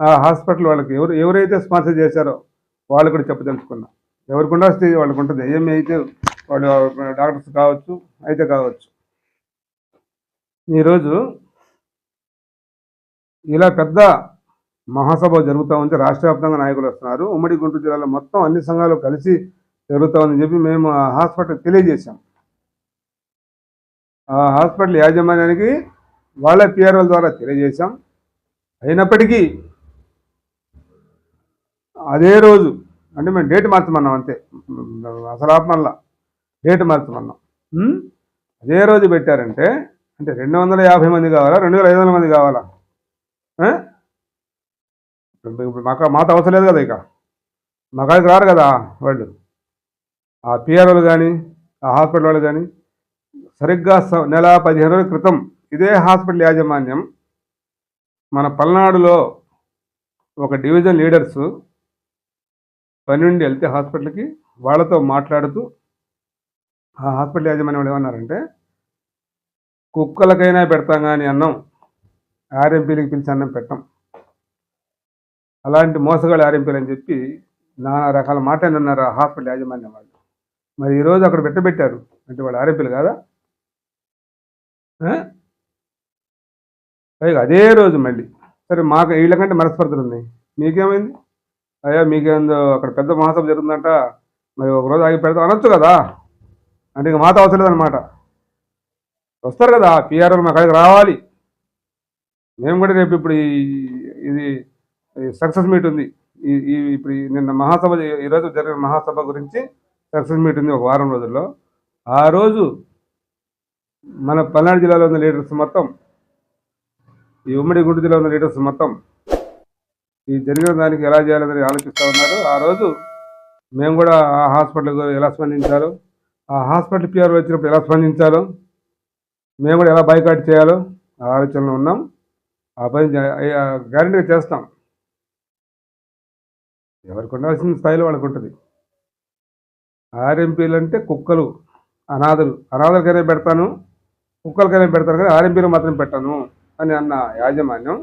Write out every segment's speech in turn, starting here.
ఆ హాస్పిటల్ వాళ్ళకి ఎవరు ఎవరైతే స్పాన్సర్ చేశారో వాళ్ళు కూడా చెప్పదలుచుకున్నా. ఎవరికి ఉండాల్సి వాళ్ళకి ఉంటుంది. ఏమి అయితే వాళ్ళు డాక్టర్స్ కావచ్చు అయితే కావచ్చు. ఈరోజు ఇలా పెద్ద మహాసభ జరుగుతూ ఉంటే రాష్ట్ర వ్యాప్తంగా నాయకులు వస్తున్నారు. ఉమ్మడి గుంటూరు జిల్లాలో మొత్తం అన్ని సంఘాలు కలిసి జరుగుతూ ఉందని చెప్పి మేము ఆ హాస్పిటల్ తెలియజేశాం. ఆ హాస్పిటల్ యాజమాన్యానికి వాళ్ళ పిఆర్ఓల ద్వారా తెలియజేశాం. అయినప్పటికీ అదే రోజు అంటే మేము డేట్ మార్చమన్నాం అంతే. అసలు ఆపమల్లా డేట్ మార్చమన్నాం? అదే రోజు పెట్టారంటే అంటే రెండు వందల యాభై మంది కావాలా రెండు వేల ఐదు వందల మంది కావాలా? ఇప్పుడు మాకు మాతో అవసరం లేదు కదా ఇక. మా కాడికి రారు కదా వాళ్ళు. ఆ పిఆర్ఓలు కానీ ఆ హాస్పిటల్ వాళ్ళు కానీ సరిగ్గా స- నెల పదిహేను రోజుల క్రితం ఇదే హాస్పిటల్ యాజమాన్యం మన పల్నాడులో ఒక డివిజన్ లీడర్స్ పని నుండి వెళ్తే హాస్పిటల్కి వాళ్ళతో మాట్లాడుతూ ఆ హాస్పిటల్ యాజమాన్యం వాళ్ళు ఏమన్నారంటే కుక్కలకైనా పెడతాం కానీ అన్నం ఆర్ఎంపీలకి పిలిచి అన్నం పెట్టం. అలాంటి మోసగాళ్ళు ఆర్ఎంపీలు అని చెప్పి నానా రకాల మాట అన్నారు ఆ హాస్పిటల్ యాజమాన్యం వాళ్ళు. మరి ఈరోజు అక్కడ పెట్టబెట్టారు. అంటే వాళ్ళు ఆర్ఎంపీలు కాదా? పైగా అదే రోజు మళ్ళీ. సరే మాకు వీళ్ళకంటే మనస్పర్ధలు ఉన్నాయి మీకేమైంది? అయ్యా మీకేందో అక్కడ పెద్ద మహాసభ జరుగుతుందంట. మరి ఒక రోజు ఆగి పెడతాం అనొచ్చు కదా? అంటే ఇక మాతో అవసరం లేదనమాట వస్తారు కదా పిఆర్ఎల్ మా కాడికి రావాలి. మేము కూడా రేపు ఇప్పుడు ఇది సక్సెస్ మీట్ ఉంది. ఈ ఇప్పుడు నిన్న మహాసభ ఈరోజు జరిగిన మహాసభ గురించి సక్సెస్ మీట్ ఉంది ఒక వారం రోజుల్లో. ఆ రోజు మన పల్నాడు జిల్లాలో ఉన్న లీడర్స్ మొత్తం ఈ ఉమ్మడి గుంటూరు జిల్లాలో ఉన్న లీడర్స్ మొత్తం ఈ జరిగిన దానికి ఎలా చేయాలని ఆలోచిస్తూ ఉన్నారు. ఆ రోజు మేము కూడా ఆ హాస్పిటల్కి ఎలా స్పందించాలో ఆ హాస్పిటల్ పిఆర్ వచ్చినప్పుడు ఎలా స్పందించాలో మేము కూడా ఎలా బైకాట్ చేయాలో ఆ ఆలోచనలో ఉన్నాం. ఆ పని గ్యారంటీగా చేస్తాం. ఎవరికి ఉండాల్సిన స్థాయిలో వాళ్ళకు ఉంటుంది. ఆర్ఎంపీలు అంటే కుక్కలు అనాథలు. అనాథలకైనా పెడతాను కుక్కలకైనా పెడతాను కానీ ఆర్ఎంపీలు మాత్రం పెట్టాను అని అన్న యాజమాన్యం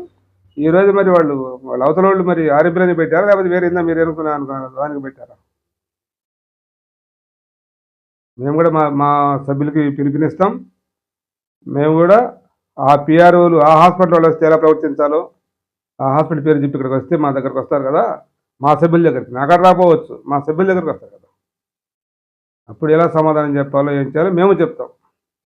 ఈ రోజు మరి వాళ్ళు వాళ్ళ అవతల వాళ్ళు మరి ఆరిబ్రని పెట్టారా? లేకపోతే వేరే ఏందా మీరు అనుకున్నా దానికి పెట్టారా? మేము కూడా మా మా సభ్యులకి పిలుపునిస్తాం మేము కూడా ఆ పిఆర్ఓలు ఆ హాస్పిటల్ వాళ్ళు వస్తే ఎలా ప్రవర్తించాలో ఆ హాస్పిటల్ పేరు చెప్పి ఇక్కడికి వస్తే మా దగ్గరకు వస్తారు కదా మా సభ్యుల దగ్గరికి. నాకు అక్కడ రాపోవచ్చు మా సభ్యుల దగ్గరికి వస్తారు కదా. అప్పుడు ఎలా సమాధానం చెప్పాలో ఏం చేయాలో మేము చెప్తాం.